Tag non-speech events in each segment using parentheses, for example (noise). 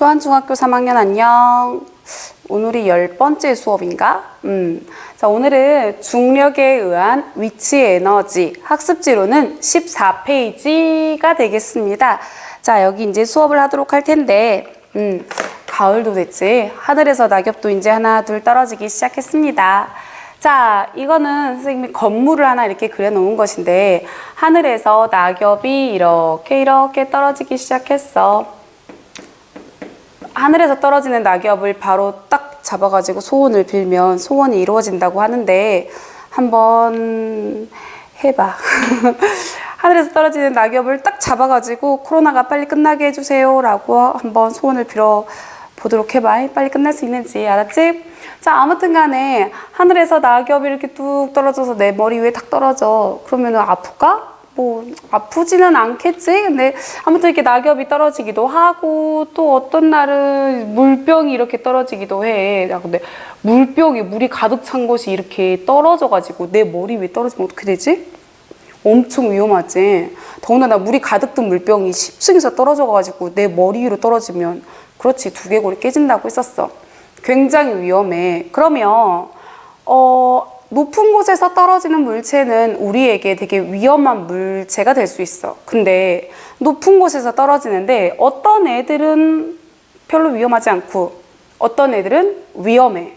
수안중학교 3학년 안녕. 오늘이 열 번째 수업인가? 음. 자, 오늘은 중력에 의한 위치 에너지 학습지로는 14페이지가 되겠습니다. 자, 여기 이제 수업을 하도록 할 텐데, 음, 가을도 됐지. 하늘에서 낙엽도 이제 하나, 둘 떨어지기 시작했습니다. 자, 이거는 선생님이 건물을 하나 이렇게 그려놓은 것인데, 하늘에서 낙엽이 이렇게, 이렇게 떨어지기 시작했어. 하늘에서 떨어지는 낙엽을 바로 딱 잡아가지고 소원을 빌면 소원이 이루어진다고 하는데 한번 해봐. (laughs) 하늘에서 떨어지는 낙엽을 딱 잡아가지고 코로나가 빨리 끝나게 해주세요라고 한번 소원을 빌어 보도록 해봐. 빨리 끝날 수 있는지 알았지? 자 아무튼 간에 하늘에서 낙엽이 이렇게 뚝 떨어져서 내 머리 위에 탁 떨어져. 그러면 아플까? 뭐 아프지는 않겠지. 근데 아무튼 이렇게 낙엽이 떨어지기도 하고 또 어떤 날은 물병이 이렇게 떨어지기도 해. 야 근데 물병이 물이 가득 찬 곳이 이렇게 떨어져가지고 내 머리 위에 떨어지면 어떻게 되지? 엄청 위험하지. 더군다나 물이 가득 든 물병이 10층에서 떨어져가지고 내 머리 위로 떨어지면 그렇지 두개골이 깨진다고 했었어. 굉장히 위험해. 그러면 어. 높은 곳에서 떨어지는 물체는 우리에게 되게 위험한 물체가 될 수 있어. 근데 높은 곳에서 떨어지는데 어떤 애들은 별로 위험하지 않고 어떤 애들은 위험해.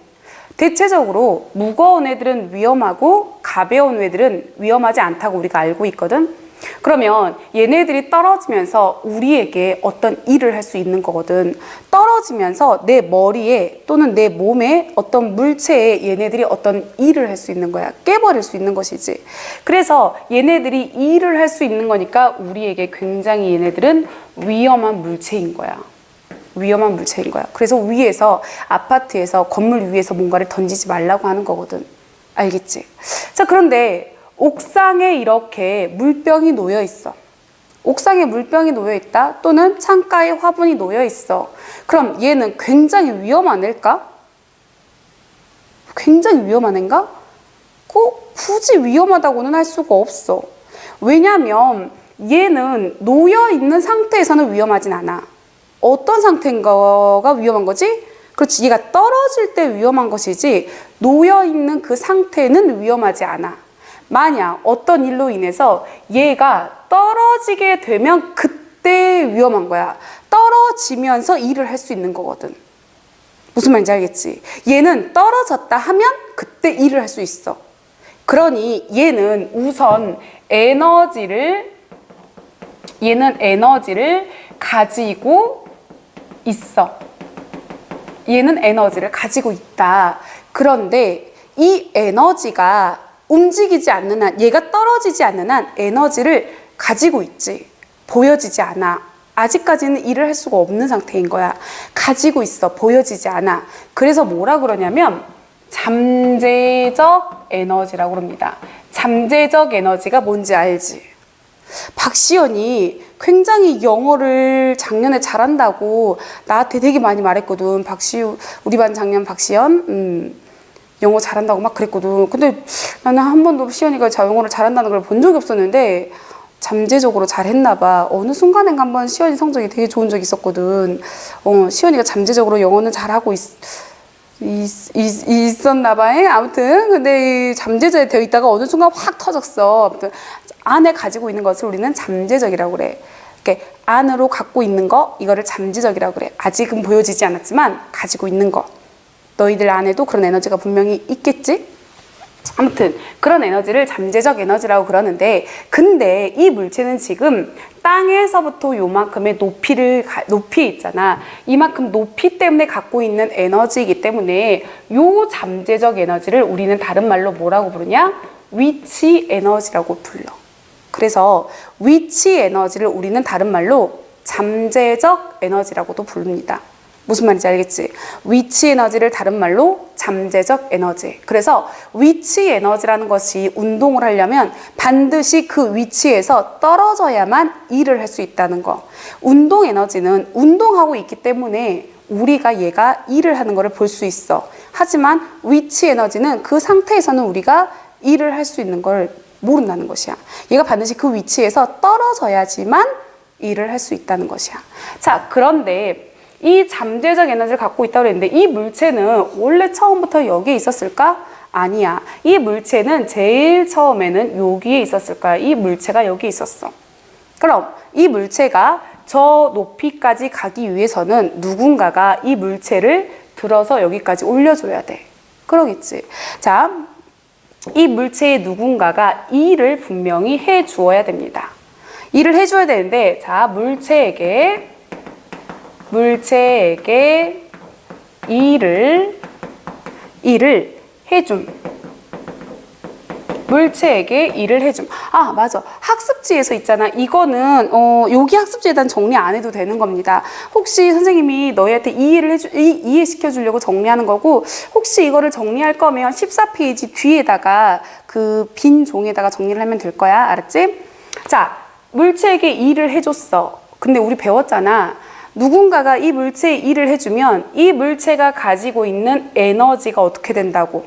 대체적으로 무거운 애들은 위험하고 가벼운 애들은 위험하지 않다고 우리가 알고 있거든. 그러면 얘네들이 떨어지면서 우리에게 어떤 일을 할 수 있는 거거든. 떨어지면서 내 머리에 또는 내 몸에 어떤 물체에 얘네들이 어떤 일을 할 수 있는 거야. 깨버릴 수 있는 것이지. 그래서 얘네들이 일을 할 수 있는 거니까 우리에게 굉장히 얘네들은 위험한 물체인 거야. 위험한 물체인 거야. 그래서 위에서 아파트에서 건물 위에서 뭔가를 던지지 말라고 하는 거거든. 알겠지? 자, 그런데 옥상에 이렇게 물병이 놓여 있어. 옥상에 물병이 놓여 있다. 또는 창가에 화분이 놓여 있어. 그럼 얘는 굉장히 위험한 애일까? 굉장히 위험한 애인가? 꼭 굳이 위험하다고는 할 수가 없어. 왜냐면 얘는 놓여 있는 상태에서는 위험하진 않아. 어떤 상태인가가 위험한 거지? 그렇지. 얘가 떨어질 때 위험한 것이지 놓여 있는 그 상태는 위험하지 않아. 만약 어떤 일로 인해서 얘가 떨어지게 되면 그때 위험한 거야. 떨어지면서 일을 할 수 있는 거거든. 무슨 말인지 알겠지? 얘는 떨어졌다 하면 그때 일을 할 수 있어. 그러니 얘는 우선 에너지를 얘는 에너지를 가지고 있어. 얘는 에너지를 가지고 있다. 그런데 이 에너지가 움직이지 않는 한, 얘가 떨어지지 않는 한 에너지를 가지고 있지. 보여지지 않아. 아직까지는 일을 할 수가 없는 상태인 거야. 가지고 있어. 보여지지 않아. 그래서 뭐라 그러냐면, 잠재적 에너지라고 그럽니다. 잠재적 에너지가 뭔지 알지? 박시연이 굉장히 영어를 작년에 잘한다고 나한테 되게 많이 말했거든. 박시우, 우리 반 작년 박시연, 음, 영어 잘한다고 막 그랬거든. 근데 나는 한 번도 시연이가 자 영어를 잘한다는 걸 본 적이 없었는데 잠재적으로 잘했나 봐. 어느 순간인가 한번 시연이 성적이 되게 좋은 적이 있었거든. 어, 시연이가 잠재적으로 영어는 잘하고 있, 있, 있, 있었나 봐. 아무튼 근데 이 잠재적이 되어 있다가 어느 순간 확 터졌어. 아무튼 안에 가지고 있는 것을 우리는 잠재적이라고 그래. 이렇게 안으로 갖고 있는 거 이거를 잠재적이라고 그래. 아직은 보여지지 않았지만 가지고 있는 거. 너희들 안에도 그런 에너지가 분명히 있겠지? 아무튼 그런 에너지를 잠재적 에너지라고 그러는데 근데 이 물체는 지금 땅에서부터 요만큼의 높이를 높이 있잖아. 이만큼 높이 때문에 갖고 있는 에너지이기 때문에 요 잠재적 에너지를 우리는 다른 말로 뭐라고 부르냐? 위치 에너지라고 불러. 그래서 위치 에너지를 우리는 다른 말로 잠재적 에너지라고도 부릅니다 무슨 말인지 알겠지? 위치 에너지를 다른 말로 잠재적 에너지. 그래서 위치 에너지라는 것이 운동을 하려면 반드시 그 위치에서 떨어져야만 일을 할 수 있다는 거. 운동 에너지는 운동하고 있기 때문에 우리가 얘가 일을 하는 것을 볼 수 있어. 하지만 위치 에너지는 그 상태에서는 우리가 일을 할 수 있는 걸 모른다는 것이야. 얘가 반드시 그 위치에서 떨어져야지만 일을 할 수 있다는 것이야. 자, 그런데 이 잠재적 에너지를 갖고 있다고 그랬는데 이 물체는 원래 처음부터 여기에 있었을까? 아니야. 이 물체는 제일 처음에는 여기에 있었을까요? 이 물체가 여기 있었어. 그럼 이 물체가 저 높이까지 가기 위해서는 누군가가 이 물체를 들어서 여기까지 올려줘야 돼. 그러겠지. 자, 이 물체의 누군가가 일을 분명히 해 주어야 됩니다. 일을 해 줘야 되는데, 자, 물체에게, 물체에게 일을, 일을 해줌. 물체에게 일을 해줌. 아, 맞아. 학습지에서 있잖아. 이거는, 어, 여기 학습지에 대한 정리 안 해도 되는 겁니다. 혹시 선생님이 너희한테 이해를 해주, 이, 이해시켜 주려고 정리하는 거고, 혹시 이거를 정리할 거면 14페이지 뒤에다가 그 빈 종에다가 정리를 하면 될 거야. 알았지? 자, 물체에게 일을 해줬어. 근데 우리 배웠잖아. 누군가가 이 물체에 일을 해주면 이 물체가 가지고 있는 에너지가 어떻게 된다고?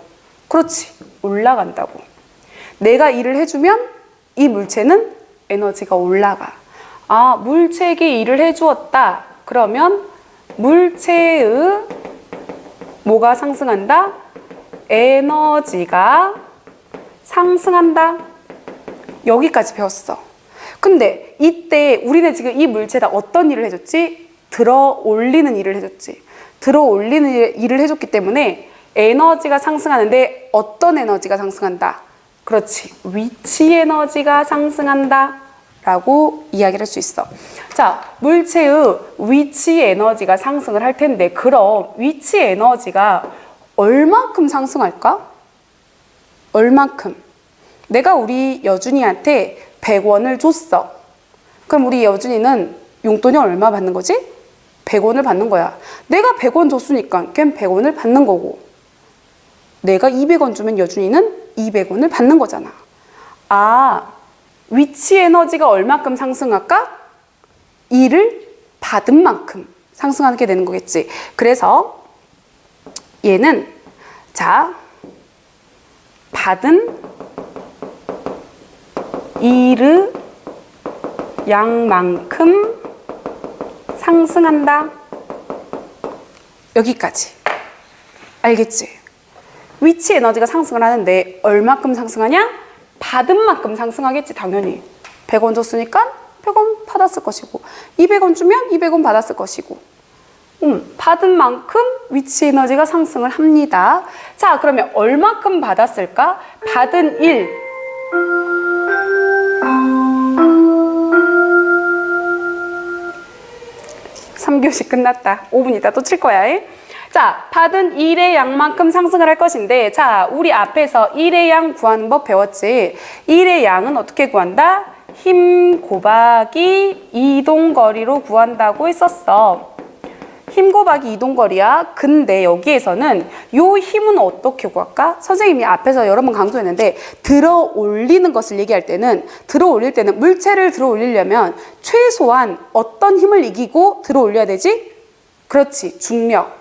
그렇지. 올라간다고. 내가 일을 해주면 이 물체는 에너지가 올라가. 아, 물체에게 일을 해주었다. 그러면 물체의 뭐가 상승한다? 에너지가 상승한다. 여기까지 배웠어. 근데 이때 우리는 지금 이 물체에다 어떤 일을 해줬지? 들어 올리는 일을 해줬지. 들어 올리는 일- 일을 해줬기 때문에 에너지가 상승하는데 어떤 에너지가 상승한다? 그렇지. 위치 에너지가 상승한다. 라고 이야기를 할 수 있어. 자, 물체의 위치 에너지가 상승을 할 텐데, 그럼 위치 에너지가 얼만큼 상승할까? 얼만큼? 내가 우리 여준이한테 100원을 줬어. 그럼 우리 여준이는 용돈이 얼마 받는 거지? 100원을 받는 거야. 내가 100원 줬으니까 걔는 100원을 받는 거고. 내가 200원 주면 여준이는 200원을 받는 거잖아. 아, 위치 에너지가 얼마큼 상승할까? 일을 받은 만큼 상승하게 되는 거겠지. 그래서 얘는 자, 받은 일의 양만큼 상승한다. 여기까지. 알겠지? 위치 에너지가 상승을 하는데 얼마큼 상승하냐? 받은 만큼 상승하겠지 당연히 100원 줬으니까 100원 받았을 것이고 200원 주면 200원 받았을 것이고 음, 받은 만큼 위치 에너지가 상승을 합니다. 자 그러면 얼마큼 받았을까? 받은 일 3교시 끝났다. 5분 있다 또 칠 거야. 에? 자, 받은 일의 양만큼 상승을 할 것인데, 자, 우리 앞에서 일의 양 구하는 법 배웠지? 일의 양은 어떻게 구한다? 힘 곱하기 이동거리로 구한다고 했었어. 힘 곱하기 이동거리야. 근데 여기에서는 요 힘은 어떻게 구할까? 선생님이 앞에서 여러 번 강조했는데 들어 올리는 것을 얘기할 때는 들어 올릴 때는 물체를 들어 올리려면 최소한 어떤 힘을 이기고 들어 올려야 되지? 그렇지. 중력.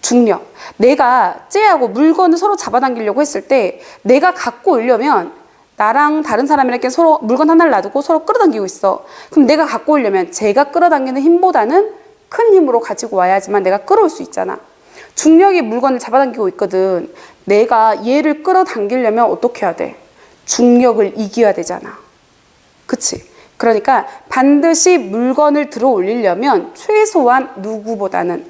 중력. 내가 쟤하고 물건을 서로 잡아당기려고 했을 때 내가 갖고 오려면 나랑 다른 사람이랑 서로 물건 하나를 놔두고 서로 끌어당기고 있어. 그럼 내가 갖고 오려면 제가 끌어당기는 힘보다는 큰 힘으로 가지고 와야지만 내가 끌어올 수 있잖아. 중력이 물건을 잡아당기고 있거든. 내가 얘를 끌어당기려면 어떻게 해야 돼? 중력을 이겨야 되잖아. 그치? 그러니까 반드시 물건을 들어 올리려면 최소한 누구보다는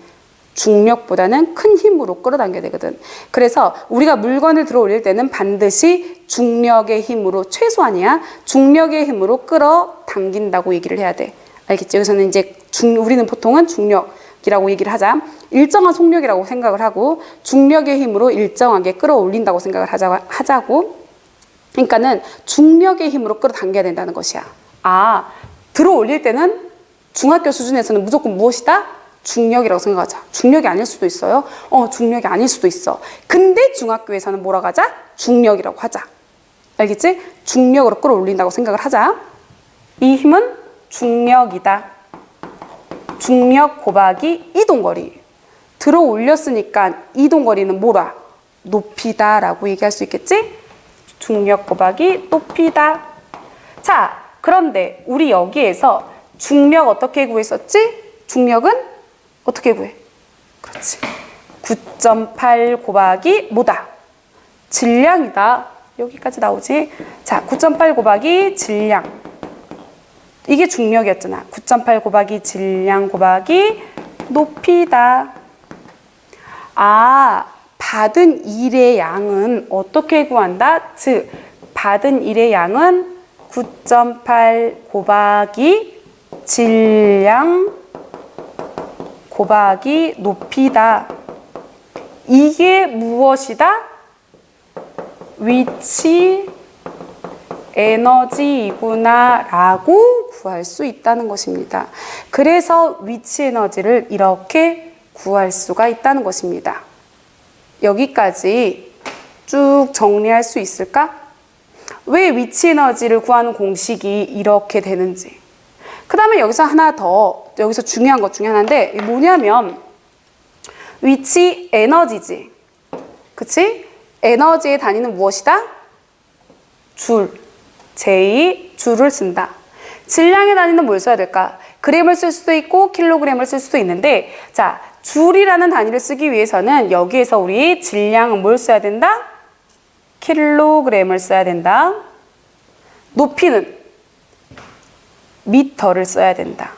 중력보다는 큰 힘으로 끌어당겨야 되거든. 그래서 우리가 물건을 들어 올릴 때는 반드시 중력의 힘으로 최소한이야. 중력의 힘으로 끌어당긴다고 얘기를 해야 돼. 알겠지? 여기서는 이제 중, 우리는 보통은 중력이라고 얘기를 하자. 일정한 속력이라고 생각을 하고 중력의 힘으로 일정하게 끌어올린다고 생각을 하자, 하자고. 그러니까는 중력의 힘으로 끌어당겨야 된다는 것이야. 아, 들어 올릴 때는 중학교 수준에서는 무조건 무엇이다? 중력이라고 생각하자. 중력이 아닐 수도 있어요. 어, 중력이 아닐 수도 있어. 근데 중학교에서는 뭐라고 하자? 중력이라고 하자. 알겠지? 중력으로 끌어올린다고 생각을 하자. 이 힘은 중력이다. 중력 곱하기 이동거리. 들어 올렸으니까 이동거리는 뭐라? 높이다 라고 얘기할 수 있겠지? 중력 곱하기 높이다. 자, 그런데 우리 여기에서 중력 어떻게 구했었지? 중력은 어떻게 구해? 그렇지. 9.8 곱하기 뭐다? 질량이다. 여기까지 나오지? 자, 9.8 곱하기 질량. 이게 중력이었잖아. 9.8 곱하기 질량 곱하기 높이다. 아, 받은 일의 양은 어떻게 구한다? 즉, 받은 일의 양은 9.8 곱하기 질량 곱하기 높이다. 이게 무엇이다? 위치 에너지이구나 라고 구할 수 있다는 것입니다. 그래서 위치 에너지를 이렇게 구할 수가 있다는 것입니다. 여기까지 쭉 정리할 수 있을까? 왜 위치 에너지를 구하는 공식이 이렇게 되는지. 그 다음에 여기서 하나 더, 여기서 중요한 것 중에 하나인데, 뭐냐면, 위치 에너지지. 그치? 에너지의 단위는 무엇이다? 줄. 제2 줄을 쓴다. 질량의 단위는 뭘 써야 될까? 그램을 쓸 수도 있고 킬로그램을 쓸 수도 있는데 자 줄이라는 단위를 쓰기 위해서는 여기에서 우리 질량은 뭘 써야 된다? 킬로그램을 써야 된다. 높이는 미터를 써야 된다.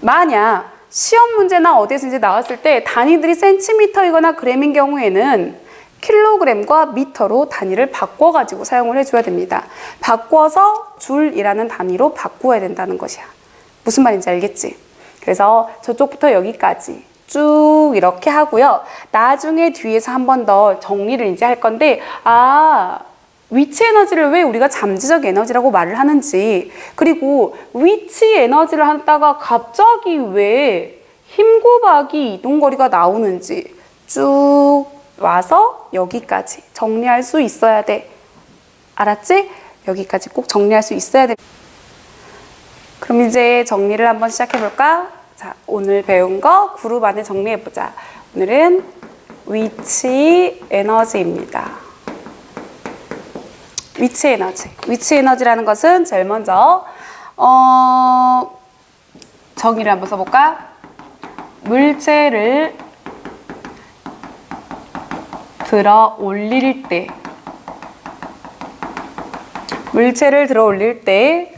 만약 시험 문제나 어디에서 이제 나왔을 때 단위들이 센티미터이거나 그램인 경우에는 킬로그램과 미터로 단위를 바꿔가지고 사용을 해줘야 됩니다. 바꿔서 줄이라는 단위로 바꾸어야 된다는 것이야. 무슨 말인지 알겠지? 그래서 저쪽부터 여기까지 쭉 이렇게 하고요. 나중에 뒤에서 한 번 더 정리를 이제 할 건데, 아, 위치 에너지를 왜 우리가 잠재적 에너지라고 말을 하는지, 그리고 위치 에너지를 하다가 갑자기 왜 힘 곱하기 이동거리가 나오는지 쭉 와서 여기까지 정리할 수 있어야 돼. 알았지? 여기까지 꼭 정리할 수 있어야 돼. 그럼 이제 정리를 한번 시작해 볼까? 자, 오늘 배운 거 그룹 안에 정리해 보자. 오늘은 위치 에너지입니다. 위치 에너지. 위치 에너지라는 것은 제일 먼저 어, 정의를 한번 써볼까? 물체를 들어 올릴 때 물체를 들어 올릴 때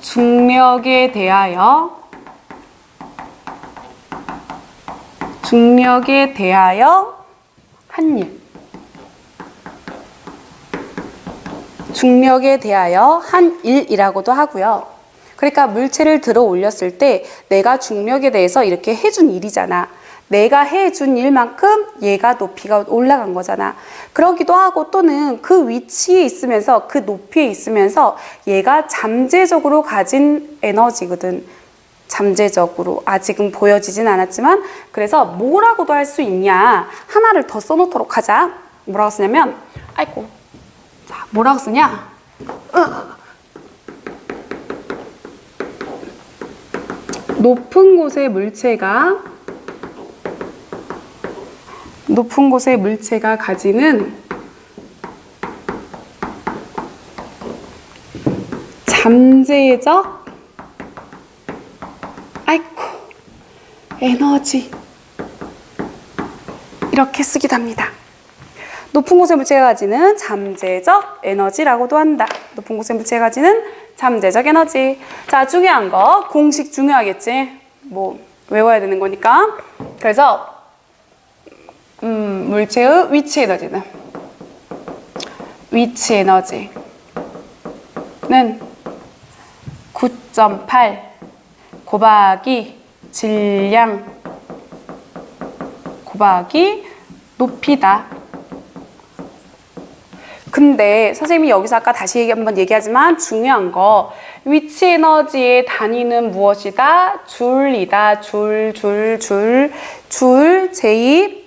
중력에 대하여 중력에 대하여 한 일. 중력에 대하여 한 일이라고도 하고요. 그러니까 물체를 들어 올렸을 때 내가 중력에 대해서 이렇게 해준 일이잖아. 내가 해준 일만큼 얘가 높이가 올라간 거잖아. 그러기도 하고 또는 그 위치에 있으면서 그 높이에 있으면서 얘가 잠재적으로 가진 에너지거든. 잠재적으로 아직은 보여지진 않았지만 그래서 뭐라고도 할 수 있냐 하나를 더 써놓도록 하자. 뭐라고 쓰냐면 아이고 자 뭐라고 쓰냐? 높은 곳의 물체가 높은 곳의 물체가 가지는 잠재적 아이고 에너지 이렇게 쓰기도 합니다. 높은 곳의 물체가 가지는 잠재적 에너지라고도 한다. 높은 곳의 물체가 가지는 잠재적 에너지. 자, 중요한 거 공식 중요하겠지. 뭐 외워야 되는 거니까. 그래서 음, 물체의 위치 에너지는 위치 에너지는 9.8 곱하기 질량 곱하기 높이다. 근데 선생님이 여기서 아까 다시 얘기 한번 얘기하지만 중요한 거 위치 에너지의 단위는 무엇이다? 줄이다. 줄, 줄, 줄, 줄, 제입.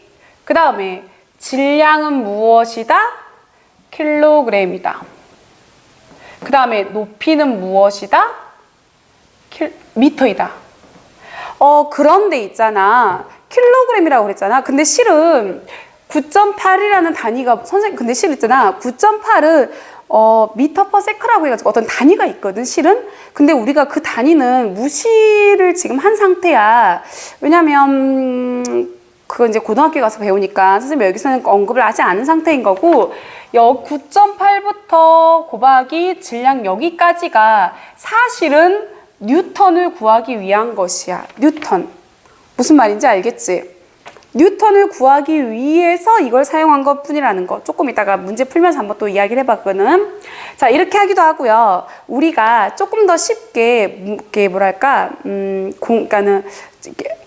그 다음에 질량은 무엇이다? 킬로그램이다. 그 다음에 높이는 무엇이다? 킬, 미터이다. 어, 그런데 있잖아. 킬로그램이라고 그랬잖아. 근데 실은 9.8이라는 단위가 선생님 근데 실 있잖아. 9.8은 어, 미터 퍼 세크라고 해가지고 어떤 단위가 있거든, 실은. 근데 우리가 그 단위는 무시를 지금 한 상태야. 왜냐면, 음, 그건 이제 고등학교 가서 배우니까 선생님 여기서는 언급을 하지 않은 상태인 거고, 여 9.8부터 곱하기 질량 여기까지가 사실은 뉴턴을 구하기 위한 것이야. 뉴턴. 무슨 말인지 알겠지? 뉴턴을 구하기 위해서 이걸 사용한 것 뿐이라는 거. 조금 이따가 문제 풀면서 한번 또 이야기를 해봐, 그거는. 자, 이렇게 하기도 하고요. 우리가 조금 더 쉽게, 음, 이렇게 뭐랄까, 음, 공, 그러니까는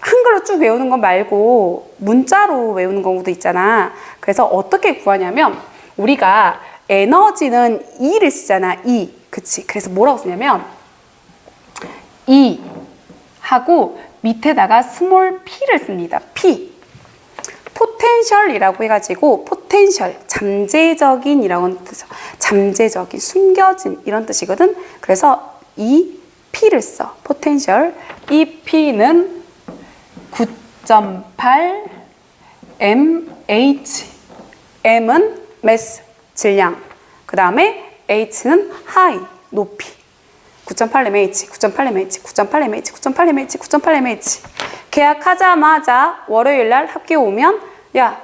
한글로 쭉 외우는 거 말고 문자로 외우는 경우도 있잖아. 그래서 어떻게 구하냐면, 우리가 에너지는 E를 쓰잖아, E. 그치. 그래서 뭐라고 쓰냐면, E 하고 밑에다가 스몰 p를 씁니다. p. 포텐셜이라고 해가지고 포텐셜 잠재적인 이라고 뜻 잠재적인 숨겨진 이런 뜻이거든. 그래서 이 p를 써. 포텐셜 이 p는 9.8 mh m은 mass 질량. 그 다음에 h는 high 높이. 9.8 mh 9.8 mh 9.8 mh 9.8 mh 9.8 mh 계약하자마자 월요일 날 학교 오면 야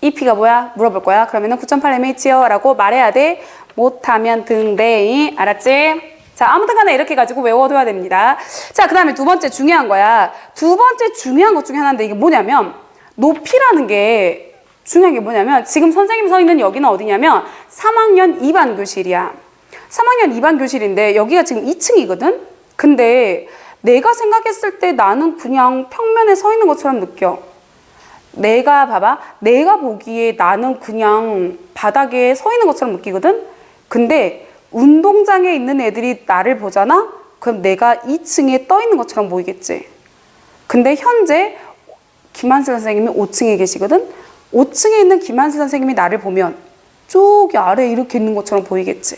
EP가 뭐야? 물어볼 거야. 그러면은 9.8mh요 라고 말해야 돼. 못하면 등대이. 알았지? 자, 아무튼 간에 이렇게 가지고 외워둬야 됩니다. 자, 그 다음에 두 번째 중요한 거야. 두 번째 중요한 것 중에 하나인데 이게 뭐냐면 높이라는 게 중요한 게 뭐냐면 지금 선생님 서 있는 여기는 어디냐면 3학년 2반 교실이야. 3학년 2반 교실인데 여기가 지금 2층이거든? 근데 내가 생각했을 때 나는 그냥 평면에 서 있는 것처럼 느껴. 내가 봐봐. 내가 보기에 나는 그냥 바닥에 서 있는 것처럼 느끼거든? 근데 운동장에 있는 애들이 나를 보잖아? 그럼 내가 2층에 떠 있는 것처럼 보이겠지? 근데 현재 김한슬 선생님이 5층에 계시거든? 5층에 있는 김한슬 선생님이 나를 보면 저기 아래에 이렇게 있는 것처럼 보이겠지?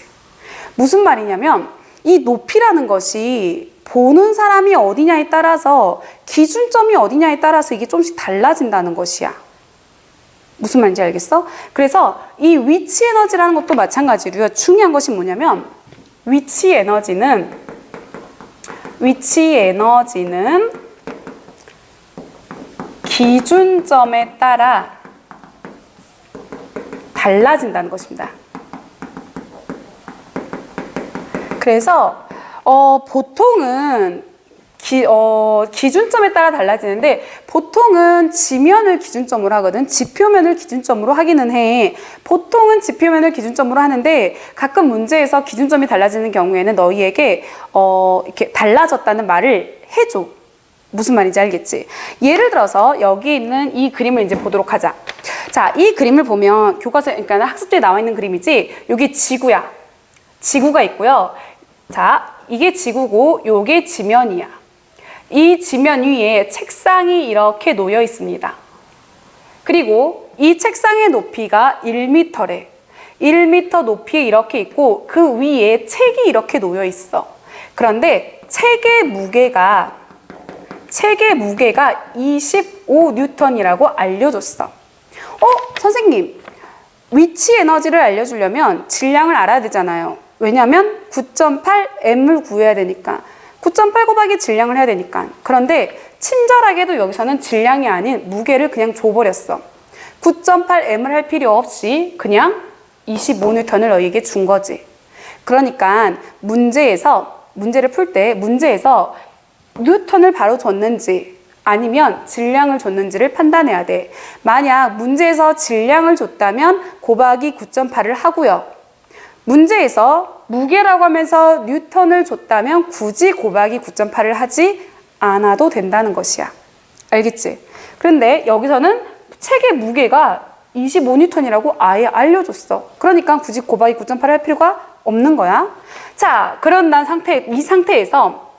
무슨 말이냐면 이 높이라는 것이 보는 사람이 어디냐에 따라서 기준점이 어디냐에 따라서 이게 조금씩 달라진다는 것이야. 무슨 말인지 알겠어? 그래서 이 위치 에너지라는 것도 마찬가지로요. 중요한 것이 뭐냐면 위치 에너지는 위치 에너지는 기준점에 따라 달라진다는 것입니다. 그래서 어, 보통은 기, 어, 기준점에 따라 달라지는데 보통은 지면을 기준점으로 하거든. 지표면을 기준점으로 하기는 해. 보통은 지표면을 기준점으로 하는데 가끔 문제에서 기준점이 달라지는 경우에는 너희에게 어, 이렇게 달라졌다는 말을 해줘. 무슨 말인지 알겠지? 예를 들어서 여기 있는 이 그림을 이제 보도록 하자. 자, 이 그림을 보면 교과서, 그러니까 학습지에 나와 있는 그림이지. 여기 지구야. 지구가 있고요. 자, 이게 지구고 요게 지면이야. 이 지면 위에 책상이 이렇게 놓여 있습니다. 그리고 이 책상의 높이가 1m래. 1m 높이에 이렇게 있고 그 위에 책이 이렇게 놓여 있어. 그런데 책의 무게가 책의 무게가 25뉴턴이라고 알려줬어. 어, 선생님. 위치 에너지를 알려주려면 질량을 알아야 되잖아요. 왜냐하면 9.8m을 구해야 되니까 9.8 곱하기 질량을 해야 되니까. 그런데 친절하게도 여기서는 질량이 아닌 무게를 그냥 줘버렸어. 9.8m을 할 필요 없이 그냥 25N을 너희에게 준 거지. 그러니까 문제에서 문제를 풀 때 문제에서 뉴턴을 바로 줬는지 아니면 질량을 줬는지를 판단해야 돼. 만약 문제에서 질량을 줬다면 곱하기 9.8을 하고요 문제에서 무게라고 하면서 뉴턴을 줬다면 굳이 곱하기 9.8을 하지 않아도 된다는 것이야. 알겠지? 그런데 여기서는 책의 무게가 25뉴턴이라고 아예 알려줬어. 그러니까 굳이 곱하기 9.8 할 필요가 없는 거야. 자, 그런 난 상태, 이 상태에서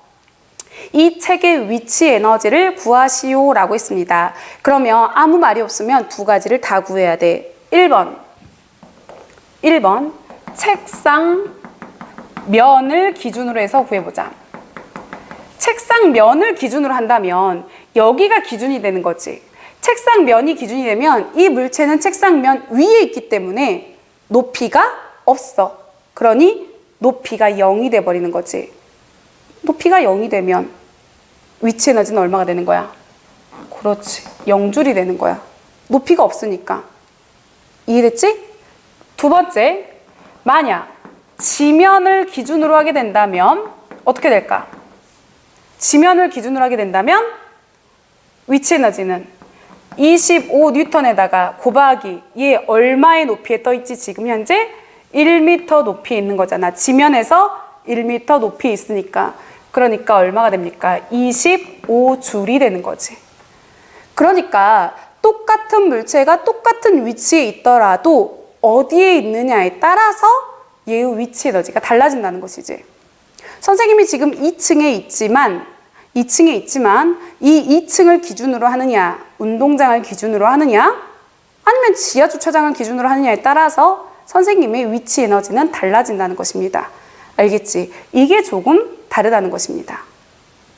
이 책의 위치 에너지를 구하시오 라고 했습니다. 그러면 아무 말이 없으면 두 가지를 다 구해야 돼. 1번. 1번. 책상 면을 기준으로 해서 구해보자. 책상 면을 기준으로 한다면 여기가 기준이 되는 거지. 책상 면이 기준이 되면 이 물체는 책상 면 위에 있기 때문에 높이가 없어. 그러니 높이가 0이 돼버리는 거지. 높이가 0이 되면 위치 에너지는 얼마가 되는 거야? 그렇지. 0줄이 되는 거야. 높이가 없으니까. 이해됐지? 두 번째, 만약 지면을 기준으로 하게 된다면 어떻게 될까? 지면을 기준으로 하게 된다면 위치 에너지는 25 뉴턴에다가 곱하기 얘 얼마의 높이에 떠 있지 지금 현재 1m 높이에 있는 거잖아. 지면에서 1m 높이에 있으니까 그러니까 얼마가 됩니까? 25줄이 되는 거지. 그러니까 똑같은 물체가 똑같은 위치에 있더라도 어디에 있느냐에 따라서 얘의 위치 에너지가 달라진다는 것이지. 선생님이 지금 2층에 있지만 2층에 있지만 이 2층을 기준으로 하느냐, 운동장을 기준으로 하느냐, 아니면 지하 주차장을 기준으로 하느냐에 따라서 선생님의 위치 에너지는 달라진다는 것입니다. 알겠지? 이게 조금 다르다는 것입니다.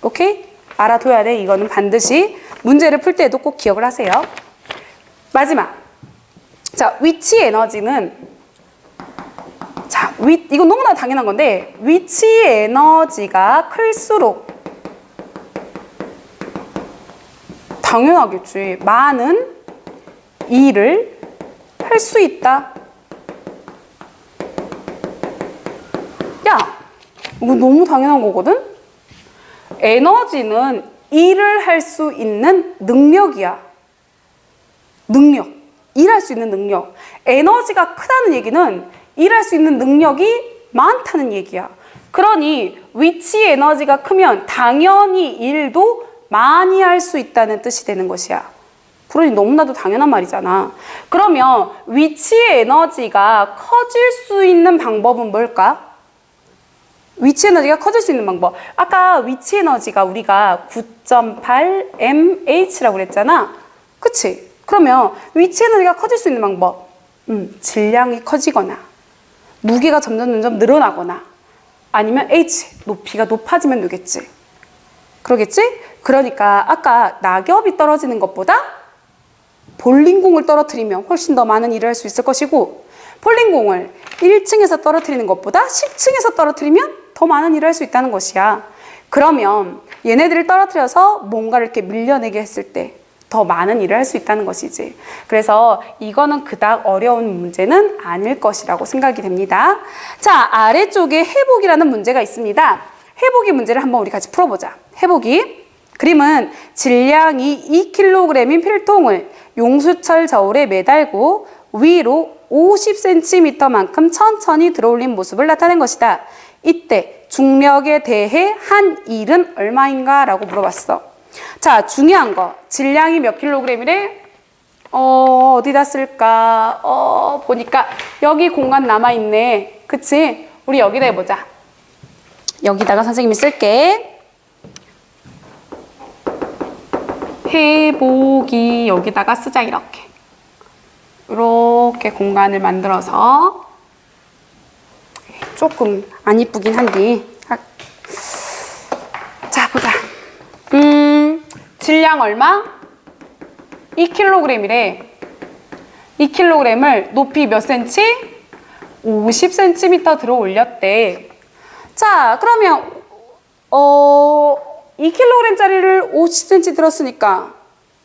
오케이? 알아둬야 돼. 이거는 반드시 문제를 풀 때에도 꼭 기억을 하세요. 마지막. 자, 위치 에너지는 자, 위, 이건 너무나 당연한 건데 위치 에너지가 클수록 당연하겠지. 많은 일을 할 수 있다. 야, 이거 너무 당연한 거거든? 에너지는 일을 할 수 있는 능력이야. 능력. 일할 수 있는 능력. 에너지가 크다는 얘기는 일할 수 있는 능력이 많다는 얘기야. 그러니 위치 에너지가 크면 당연히 일도 많이 할 수 있다는 뜻이 되는 것이야. 그러니 너무나도 당연한 말이잖아. 그러면 위치 에너지가 커질 수 있는 방법은 뭘까? 위치 에너지가 커질 수 있는 방법. 아까 위치 에너지가 우리가 9.8 mh라고 그랬잖아. 그치? 그러면 위치 에너지가 커질 수 있는 방법. 음, 질량이 커지거나, 무게가 점점 점점 늘어나거나, 아니면 h, 높이가 높아지면 되겠지. 그러겠지? 그러니까 아까 낙엽이 떨어지는 것보다 볼링공을 떨어뜨리면 훨씬 더 많은 일을 할 수 있을 것이고, 볼링공을 1층에서 떨어뜨리는 것보다 10층에서 떨어뜨리면 더 많은 일을 할 수 있다는 것이야. 그러면 얘네들을 떨어뜨려서 뭔가를 이렇게 밀려내게 했을 때 더 많은 일을 할 수 있다는 것이지. 그래서 이거는 그닥 어려운 문제는 아닐 것이라고 생각이 됩니다. 자, 아래쪽에 해보기라는 문제가 있습니다. 해보기 문제를 한번 우리 같이 풀어보자. 해보기. 그림은 질량이 2kg인 필통을 용수철 저울에 매달고 위로 50cm만큼 천천히 들어올린 모습을 나타낸 것이다. 이때 중력에 대해 한 일은 얼마인가? 라고 물어봤어. 자, 중요한 거. 질량이 몇 킬로그램이래? 어, 어디다 쓸까? 어, 보니까 여기 공간 남아있네. 그치? 우리 여기다 해보자. 여기다가 선생님이 쓸게. 해보기 여기다가 쓰자 이렇게 이렇게 공간을 만들어서 조금 안 이쁘긴 한데 아, 자 보자 음 질량 얼마? 2kg이래 2kg을 높이 몇 cm? 50cm 들어 올렸대 자 그러면 어 2kg짜리를 50cm 들었으니까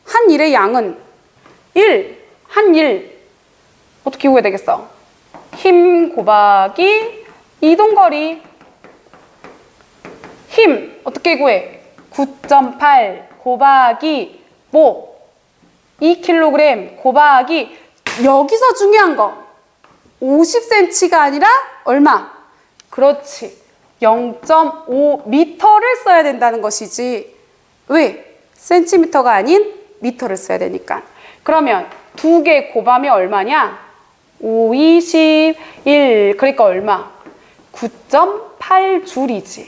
한 일의 양은 1, 한 일. 어떻게 구해야 되겠어? 힘 곱하기 이동거리. 힘 어떻게 구해? 9.8 곱하기 뭐? 2kg 곱하기 여기서 중요한 거 50cm가 아니라 얼마? 그렇지. 0.5m를 써야 된다는 것이지. 왜? 센티미터가 아닌 미터를 써야 되니까. 그러면 두 개 곱하면 얼마냐? 5, 21. 그러니까 얼마? 9.8줄이지.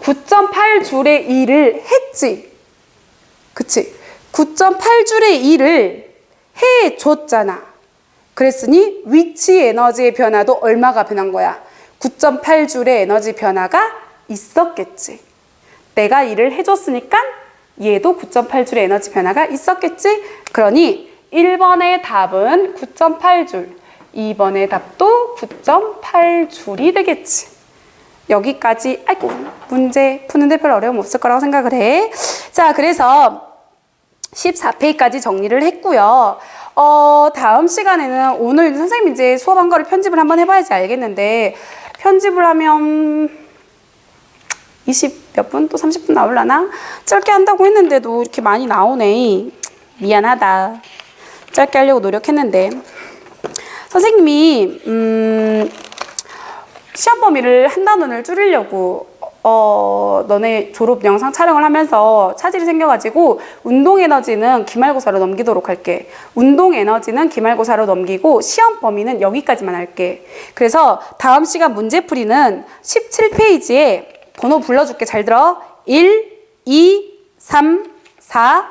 9.8줄의 일을 했지. 그치? 9.8줄의 일을 해줬잖아. 그랬으니 위치 에너지의 변화도 얼마가 변한 거야? 9.8줄의 에너지 변화가 있었겠지. 내가 일을 해줬으니까 얘도 9.8줄의 에너지 변화가 있었겠지. 그러니 1번의 답은 9.8줄. 2번의 답도 9.8줄이 되겠지. 여기까지 아이고 문제 푸는데 별 어려움 없을 거라고 생각을 해. 자 그래서 14페이지까지 정리를 했고요. 어, 다음 시간에는 오늘 선생님 이제 수업한 거를 편집을 한번 해봐야지 알겠는데 편집을 하면 20 몇 분? 또 30분 나올라나? 짧게 한다고 했는데도 이렇게 많이 나오네. 미안하다. 짧게 하려고 노력했는데. 선생님이, 음, 시험 범위를 한 단원을 줄이려고 어 너네 졸업 영상 촬영을 하면서 차질이 생겨가지고 운동 에너지는 기말고사로 넘기도록 할게. 운동 에너지는 기말고사로 넘기고 시험 범위는 여기까지만 할게. 그래서 다음 시간 문제풀이는 17페이지에 번호 불러줄게. 잘 들어. 1, 2, 3, 4,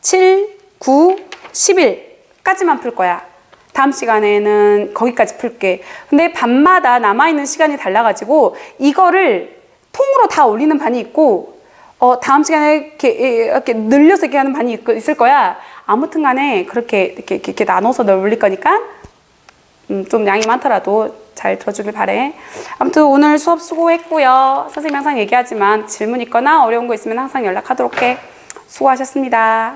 7, 9, 11까지만 풀 거야. 다음 시간에는 거기까지 풀게. 근데 밤마다 남아있는 시간이 달라가지고 이거를 통으로 다 올리는 반이 있고, 어, 다음 시간에 이렇게, 이렇게 늘려서 이렇게 하는 반이 있- 있을 거야. 아무튼 간에 그렇게 이렇게, 이렇게 나눠서 널 올릴 거니까, 음, 좀 양이 많더라도 잘 들어주길 바래. 아무튼 오늘 수업 수고했고요. 선생님 항상 얘기하지만 질문 있거나 어려운 거 있으면 항상 연락하도록 해. 수고하셨습니다.